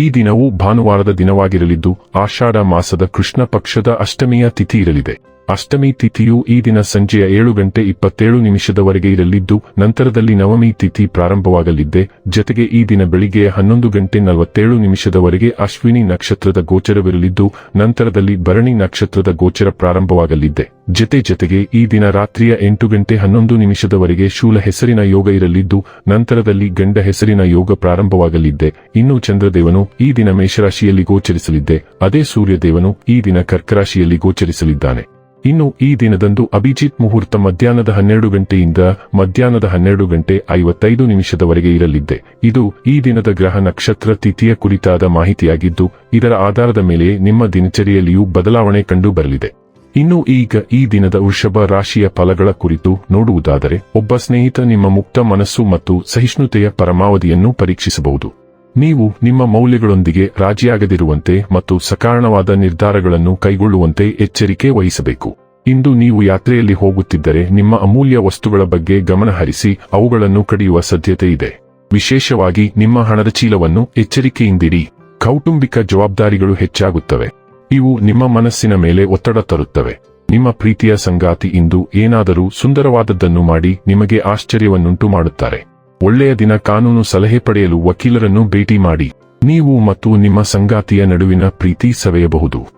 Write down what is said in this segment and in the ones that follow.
ಈ ದಿನವು ಭಾನುವಾರದ ದಿನವಾಗಿರಲಿದ್ದು ಆಷಾಢ ಮಾಸದ ಕೃಷ್ಣ ಪಕ್ಷದ ಅಷ್ಟಮಿಯ ತಿಥಿ ಇರಲಿದೆ. ಅಷ್ಟಮಿ ತಿಥಿಯು ಈ ದಿನ ಸಂಜೆಯ ಏಳು ಗಂಟೆ ಇಪ್ಪತ್ತೇಳು ನಿಮಿಷದವರೆಗೆ ಇರಲಿದ್ದು, ನಂತರದಲ್ಲಿ ನವಮಿ ತಿಥಿ ಪ್ರಾರಂಭವಾಗಲಿದ್ದೆ. ಜತೆಗೆ ಈ ದಿನ ಬೆಳಿಗ್ಗೆ ಹನ್ನೊಂದು ಗಂಟೆ ನಲವತ್ತೇಳು ನಿಮಿಷದವರೆಗೆ ಅಶ್ವಿನಿ ನಕ್ಷತ್ರದ ಗೋಚರವಿರಲಿದ್ದು, ನಂತರದಲ್ಲಿ ಭರಣಿ ನಕ್ಷತ್ರದ ಗೋಚರ ಪ್ರಾರಂಭವಾಗಲಿದ್ದೆ. ಜತೆ ಜತೆಗೆ ಈ ದಿನ ರಾತ್ರಿಯ ಎಂಟು ಗಂಟೆ ಹನ್ನೊಂದು ನಿಮಿಷದವರೆಗೆ ಶೂಲ ಹೆಸರಿನ ಯೋಗ ಇರಲಿದ್ದು, ನಂತರದಲ್ಲಿ ಗಂಡ ಹೆಸರಿನ ಯೋಗ ಪ್ರಾರಂಭವಾಗಲಿದ್ದೆ. ಇನ್ನು ಚಂದ್ರದೇವನು ಈ ದಿನ ಮೇಷರಾಶಿಯಲ್ಲಿ ಗೋಚರಿಸಲಿದ್ದೆ. ಅದೇ ಸೂರ್ಯದೇವನು ಈ ದಿನ ಕರ್ಕರಾಶಿಯಲ್ಲಿ ಗೋಚರಿಸಲಿದ್ದಾನೆ. ಇನ್ನು ಈ ದಿನದಂದು ಅಭಿಜಿತ್ ಮುಹೂರ್ತ ಮಧ್ಯಾಹ್ನದ ಹನ್ನೆರಡು ಗಂಟೆಯಿಂದ ಮಧ್ಯಾಹ್ನದ ಹನ್ನೆರಡು ಗಂಟೆ ಐವತ್ತೈದು ನಿಮಿಷದವರೆಗೆ ಇರಲಿದ್ದೆ ಇದು ಈ ದಿನದ ಗ್ರಹ ನಕ್ಷತ್ರ ತಿಥಿಯ ಕುರಿತಾದ ಮಾಹಿತಿಯಾಗಿದ್ದು, ಇದರ ಆಧಾರದ ಮೇಲೆ ನಿಮ್ಮ ದಿನಚರಿಯಲ್ಲಿಯೂ ಬದಲಾವಣೆ ಕಂಡು ಬರಲಿದೆ ಇನ್ನು ಈಗ ಈ ದಿನದ ವೃಷಭ ರಾಶಿಯ ಫಲಗಳ ಕುರಿತು ನೋಡುವುದಾದರೆ, ಒಬ್ಬ ಸ್ನೇಹಿತ ನಿಮ್ಮ ಮುಕ್ತ ಮನಸ್ಸು ಮತ್ತು ಸಹಿಷ್ಣುತೆಯ ಪರಮಾವಧಿಯನ್ನು ಪರೀಕ್ಷಿಸಬಹುದು. ನೀವು ನಿಮ್ಮ ಮೌಲ್ಯಗಳೊಂದಿಗೆ ರಾಜಿಯಾಗದಿರುವಂತೆ ಮತ್ತು ಸಕಾರಣವಾದ ನಿರ್ಧಾರಗಳನ್ನು ಕೈಗೊಳ್ಳುವಂತೆ ಎಚ್ಚರಿಕೆ ವಹಿಸಬೇಕು. ಇಂದು ನೀವು ಯಾತ್ರೆಯಲ್ಲಿ ಹೋಗುತ್ತಿದ್ದರೆ ನಿಮ್ಮ ಅಮೂಲ್ಯ ವಸ್ತುಗಳ ಬಗ್ಗೆ ಗಮನಹರಿಸಿ ಅವುಗಳನ್ನು ಕಡಿಯುವ ಸಾಧ್ಯತೆ ಇದೆ. ವಿಶೇಷವಾಗಿ ನಿಮ್ಮ ಹಣದ ಚೀಲವನ್ನು ಎಚ್ಚರಿಕೆಯಿಂದಿಡಿ. ಕೌಟುಂಬಿಕ ಜವಾಬ್ದಾರಿಗಳು ಹೆಚ್ಚಾಗುತ್ತವೆ. ಇವು ನಿಮ್ಮ ಮನಸ್ಸಿನ ಮೇಲೆ ಒತ್ತಡ ತರುತ್ತವೆ. ನಿಮ್ಮ ಪ್ರೀತಿಯ ಸಂಗಾತಿ ಇಂದು ಏನಾದರೂ ಸುಂದರವಾದದ್ದನ್ನು ಮಾಡಿ ನಿಮಗೆ ಆಶ್ಚರ್ಯವನ್ನುಂಟು ಮಾಡುತ್ತಾರೆ ಒಳ್ಳೆಯ ದಿನ ಕಾನೂನು ಸಲಹೆ ಪಡೆಯಲು ವಕೀಲರನ್ನು ಭೇಟಿ ಮಾಡಿ. ನೀವು ಮತ್ತು ನಿಮ್ಮ ಸಂಗಾತಿಯ ನಡುವಿನ ಪ್ರೀತಿ ಸವೆಯಬಹುದು.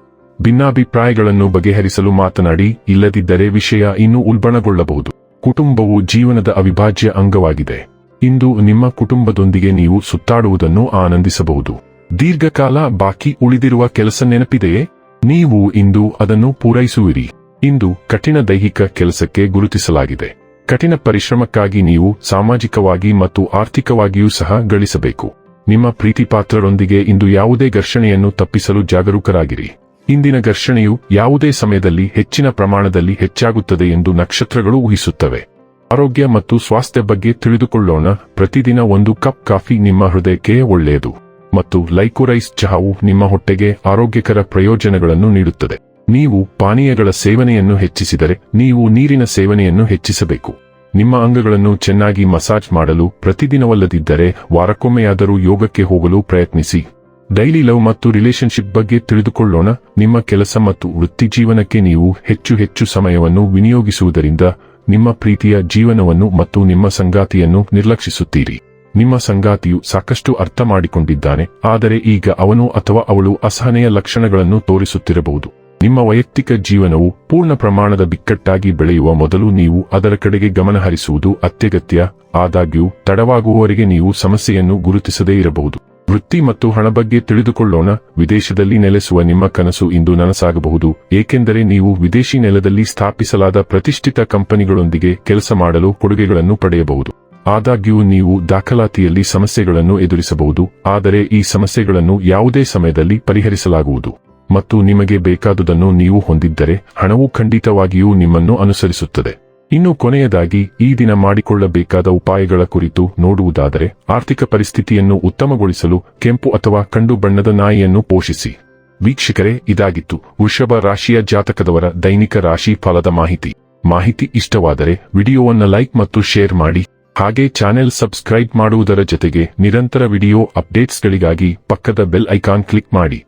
ಭಿನ್ನಾಭಿಪ್ರಾಯಗಳನ್ನು ಬಗೆಹರಿಸಲು ಮಾತನಾಡಿ, ಇಲ್ಲದಿದ್ದರೆ ವಿಷಯ ಇನ್ನೂ ಉಲ್ಬಣಗೊಳ್ಳಬಹುದು. ಕುಟುಂಬವು ಜೀವನದ ಅವಿಭಾಜ್ಯ ಅಂಗವಾಗಿದೆ. ಇಂದು ನಿಮ್ಮ ಕುಟುಂಬದೊಂದಿಗೆ ನೀವು ಸುತ್ತಾಡುವುದನ್ನು ಆನಂದಿಸಬಹುದು. ದೀರ್ಘಕಾಲ ಬಾಕಿ ಉಳಿದಿರುವ ಕೆಲಸ ನೆನಪಿದೆಯೇ? ನೀವು ಇಂದು ಅದನ್ನು ಪೂರೈಸುವಿರಿ. ಇಂದು ಕಠಿಣ ದೈಹಿಕ ಕೆಲಸಕ್ಕೆ ಗುರುತಿಸಲಾಗಿದೆ. ಕಠಿಣ ಪರಿಶ್ರಮಕ್ಕಾಗಿ ನೀವು ಸಾಮಾಜಿಕವಾಗಿ ಮತ್ತು ಆರ್ಥಿಕವಾಗಿಯೂ ಸಹ ಗಳಿಸಬೇಕು. ನಿಮ್ಮ ಪ್ರೀತಿಪಾತ್ರರೊಂದಿಗೆ ಇಂದು ಯಾವುದೇ ಘರ್ಷಣೆಯನ್ನು ತಪ್ಪಿಸಲು ಜಾಗರೂಕರಾಗಿರಿ. ಇಂದಿನ ಘರ್ಷಣೆಯು ಯಾವುದೇ ಸಮಯದಲ್ಲಿ ಹೆಚ್ಚಿನ ಪ್ರಮಾಣದಲ್ಲಿ ಹೆಚ್ಚಾಗುತ್ತದೆ ಎಂದು ನಕ್ಷತ್ರಗಳು ಊಹಿಸುತ್ತವೆ. ಆರೋಗ್ಯ ಮತ್ತು ಸ್ವಾಸ್ಥ್ಯ ಬಗ್ಗೆ ತಿಳಿದುಕೊಳ್ಳೋಣ. ಪ್ರತಿದಿನ ಒಂದು ಕಪ್ ಕಾಫಿ ನಿಮ್ಮ ಹೃದಯಕ್ಕೆ ಒಳ್ಳೆಯದು. ಮತ್ತು ಲೈಕೋರೈಸ್ ಚಹಾವು ನಿಮ್ಮ ಹೊಟ್ಟೆಗೆ ಆರೋಗ್ಯಕರ ಪ್ರಯೋಜನಗಳನ್ನು ನೀಡುತ್ತದೆ. ನೀವು ಪಾನೀಯಗಳ ಸೇವನೆಯನ್ನು ಹೆಚ್ಚಿಸಿದರೆ ನೀವು ನೀರಿನ ಸೇವನೆಯನ್ನು ಹೆಚ್ಚಿಸಬೇಕು. ನಿಮ್ಮ ಅಂಗಗಳನ್ನು ಚೆನ್ನಾಗಿ ಮಸಾಜ್ ಮಾಡಲು ಪ್ರತಿದಿನವಲ್ಲದಿದ್ದರೆ ವಾರಕ್ಕೊಮ್ಮೆಯಾದರೂ ಯೋಗಕ್ಕೆ ಹೋಗಲು ಪ್ರಯತ್ನಿಸಿ. ಡೈಲಿ ಲವ್ ಮತ್ತು ರಿಲೇಶನ್ಶಿಪ್ ಬಗ್ಗೆ ತಿಳಿದುಕೊಳ್ಳೋಣ. ನಿಮ್ಮ ಕೆಲಸ ಮತ್ತು ವೃತ್ತಿ ಜೀವನಕ್ಕೆ ನೀವು ಹೆಚ್ಚು ಹೆಚ್ಚು ಸಮಯವನ್ನು ವಿನಿಯೋಗಿಸುವುದರಿಂದ ನಿಮ್ಮ ಪ್ರೀತಿಯ ಜೀವನವನ್ನು ಮತ್ತು ನಿಮ್ಮ ಸಂಗಾತಿಯನ್ನು ನಿರ್ಲಕ್ಷಿಸುತ್ತೀರಿ. ನಿಮ್ಮ ಸಂಗಾತಿಯು ಸಾಕಷ್ಟು ಅರ್ಥ ಮಾಡಿಕೊಂಡಿದ್ದಾನೆ ಆದರೆ ಈಗ ಅವನು ಅಥವಾ ಅವಳು ಅಸಹನೆಯ ಲಕ್ಷಣಗಳನ್ನು ತೋರಿಸುತ್ತಿರಬಹುದು. ನಿಮ್ಮ ವೈಯಕ್ತಿಕ ಜೀವನವು ಪೂರ್ಣ ಪ್ರಮಾಣದ ಬಿಕ್ಕಟ್ಟಾಗಿ ಬೆಳೆಯುವ ಮೊದಲು ನೀವು ಅದರ ಕಡೆಗೆ ಗಮನಹರಿಸುವುದು ಅತ್ಯಗತ್ಯ, ಆದಾಗ್ಯೂ ತಡವಾಗುವವರೆಗೆ ನೀವು ಸಮಸ್ಯೆಯನ್ನು ಗುರುತಿಸದೇ ಇರಬಹುದು. ವೃತ್ತಿ ಮತ್ತು ಹಣ ಬಗ್ಗೆ ತಿಳಿದುಕೊಳ್ಳೋಣ, ವಿದೇಶದಲ್ಲಿ ನೆಲೆಸುವ ನಿಮ್ಮ ಕನಸು ಇಂದು ನನಸಾಗಬಹುದು, ಏಕೆಂದರೆ ನೀವು ವಿದೇಶಿ ನೆಲದಲ್ಲಿ ಸ್ಥಾಪಿಸಲಾದ ಪ್ರತಿಷ್ಠಿತ ಕಂಪನಿಗಳೊಂದಿಗೆ ಕೆಲಸ ಮಾಡಲು ಕೊಡುಗೆಗಳನ್ನು ಪಡೆಯಬಹುದು. ಆದಾಗ್ಯೂ ನೀವು ದಾಖಲಾತಿಯಲ್ಲಿ ಸಮಸ್ಯೆಗಳನ್ನು ಎದುರಿಸಬಹುದು, ಆದರೆ ಈ ಸಮಸ್ಯೆಗಳನ್ನು ಯಾವುದೇ ಸಮಯದಲ್ಲಿ ಪರಿಹರಿಸಲಾಗುವುದು. ಮತ್ತು ನಿಮಗೆ ಬೇಕಾದುದನ್ನು ನೀವು ಹೊಂದಿದ್ದರೆ ಹಣವು ಖಂಡಿತವಾಗಿಯೂ ನಿಮ್ಮನ್ನು ಅನುಸರಿಸುತ್ತದೆ. ಇನ್ನು ಕೊನೆಯದಾಗಿ, ಈ ದಿನ ಮಾಡಿಕೊಳ್ಳಬೇಕಾದ ಉಪಾಯಗಳ ಕುರಿತು ನೋಡುವುದಾದರೆ, ಆರ್ಥಿಕ ಪರಿಸ್ಥಿತಿಯನ್ನು ಉತ್ತಮಗೊಳಿಸಲು ಕೆಂಪು ಅಥವಾ ಕಂಡು ಬಣ್ಣದ ನಾಯಿಯನ್ನು ಪೋಷಿಸಿ. ವೀಕ್ಷಕರೇ, ಇದಾಗಿತ್ತು. ವೃಷಭ ರಾಶಿಯ ಜಾತಕದವರ ದೈನಿಕ ರಾಶಿ ಫಲದ ಮಾಹಿತಿ. ಮಾಹಿತಿ ಇಷ್ಟವಾದರೆ, ವಿಡಿಯೋವನ್ನು ಲೈಕ್ ಮತ್ತು ಶೇರ್ ಮಾಡಿ. ಹಾಗೆ ಚಾನೆಲ್ ಸಬ್ಸ್ಕ್ರೈಬ್ ಮಾಡುವುದರ ಜೊತೆಗೆ ನಿರಂತರ ವಿಡಿಯೋ ಅಪ್ಡೇಟ್ಸ್ಗಳಿಗಾಗಿ ಪಕ್ಕದ ಬೆಲ್ ಐಕಾನ್ ಕ್ಲಿಕ್ ಮಾಡಿ.